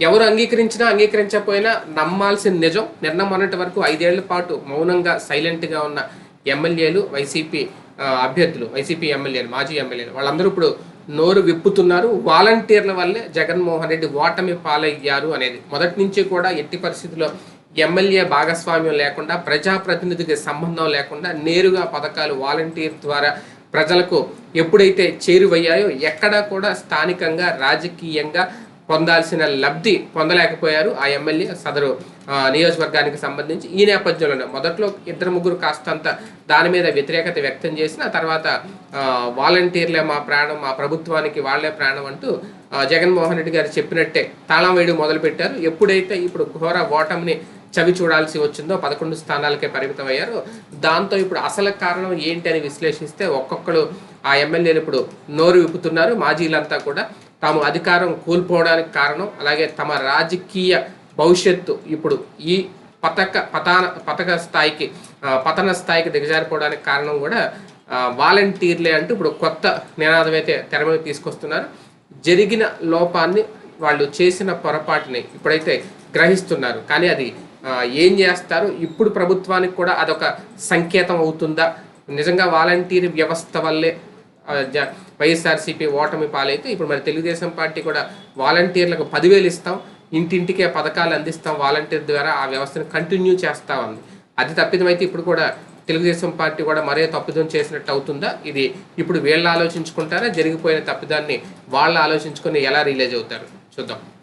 ఎవరు అంగీకరించినా అంగీకరించకపోయినా నమ్మాల్సిన నిజం. నిన్న మొన్నటి వరకు ఐదేళ్ళ పాటు మౌనంగా సైలెంట్గా ఉన్న ఎమ్మెల్యేలు వైసీపీ అభ్యర్థులు వైసీపీ ఎమ్మెల్యేలు మాజీ ఎమ్మెల్యేలు వాళ్ళందరూ ఇప్పుడు నోరు విప్పుతున్నారు. వాలంటీర్ల వల్లే జగన్మోహన్ రెడ్డి ఓటమి పాలయ్యారు అనేది. మొదటి నుంచి కూడా ఎట్టి పరిస్థితుల్లో ఎమ్మెల్యే భాగస్వామ్యం లేకుండా ప్రజాప్రతినిధికి సంబంధం లేకుండా నేరుగా పథకాలు వాలంటీర్ ద్వారా ప్రజలకు ఎప్పుడైతే చేరువయ్యాయో ఎక్కడా కూడా స్థానికంగా రాజకీయంగా పొందాల్సిన లబ్ధి పొందలేకపోయారు ఆ ఎమ్మెల్యే సదరు నియోజకవర్గానికి సంబంధించి ఈ నేపథ్యంలోనే. మొదట్లో ఇద్దరు ముగ్గురు కాస్తంత దాని మీద వ్యతిరేకత వ్యక్తం చేసిన తర్వాత వాలంటీర్లే మా ప్రాణం మా ప్రభుత్వానికి వాళ్ళే ప్రాణం అంటూ జగన్మోహన్ రెడ్డి గారు చెప్పినట్టే తాళం వేయడం మొదలుపెట్టారు. ఎప్పుడైతే ఇప్పుడు ఘోర ఓటమిని చవి చూడాల్సి వచ్చిందో పదకొండు స్థానాలకే పరిమితం అయ్యారు దాంతో ఇప్పుడు అసలు కారణం ఏంటి అని విశ్లేషిస్తే ఒక్కొక్కరు ఆ ఎమ్మెల్యేలు ఇప్పుడు నోరు విప్పుతున్నారు. మాజీలంతా కూడా తాము అధికారం కోల్పోవడానికి కారణం అలాగే తమ రాజకీయ భవిష్యత్తు ఇప్పుడు ఈ పతక పతాన పతక స్థాయికి పతన స్థాయికి దిగజారిపోవడానికి కారణం కూడా వాలంటీర్లే అంటూ ఇప్పుడు కొత్త నినాదం అయితే తెర మీద తీసుకొస్తున్నారు. జరిగిన లోపాన్ని వాళ్ళు చేసిన పొరపాటుని ఇప్పుడైతే గ్రహిస్తున్నారు. కానీ అది ఏం చేస్తారు? ఇప్పుడు ప్రభుత్వానికి కూడా అదొక సంకేతం అవుతుందా? నిజంగా వాలంటీర్ వ్యవస్థ వల్లే వైఎస్ఆర్సీపీ ఓటమి పాలైతే ఇప్పుడు మరి తెలుగుదేశం పార్టీ కూడా వాలంటీర్లకు పదివేలు ఇస్తాం ఇంటింటికే పథకాలు అందిస్తాం వాలంటీర్ ద్వారా ఆ వ్యవస్థను కంటిన్యూ చేస్తామంది అది తప్పిదమైతే ఇప్పుడు కూడా తెలుగుదేశం పార్టీ కూడా మరే తప్పిదం చేసినట్టు అవుతుందా? ఇది ఇప్పుడు వీళ్ళు ఆలోచించుకుంటారా? జరిగిపోయిన తప్పిదాన్ని వాళ్ళు ఆలోచించుకొని ఎలా రిలీజ్ అవుతారు? చూద్దాం.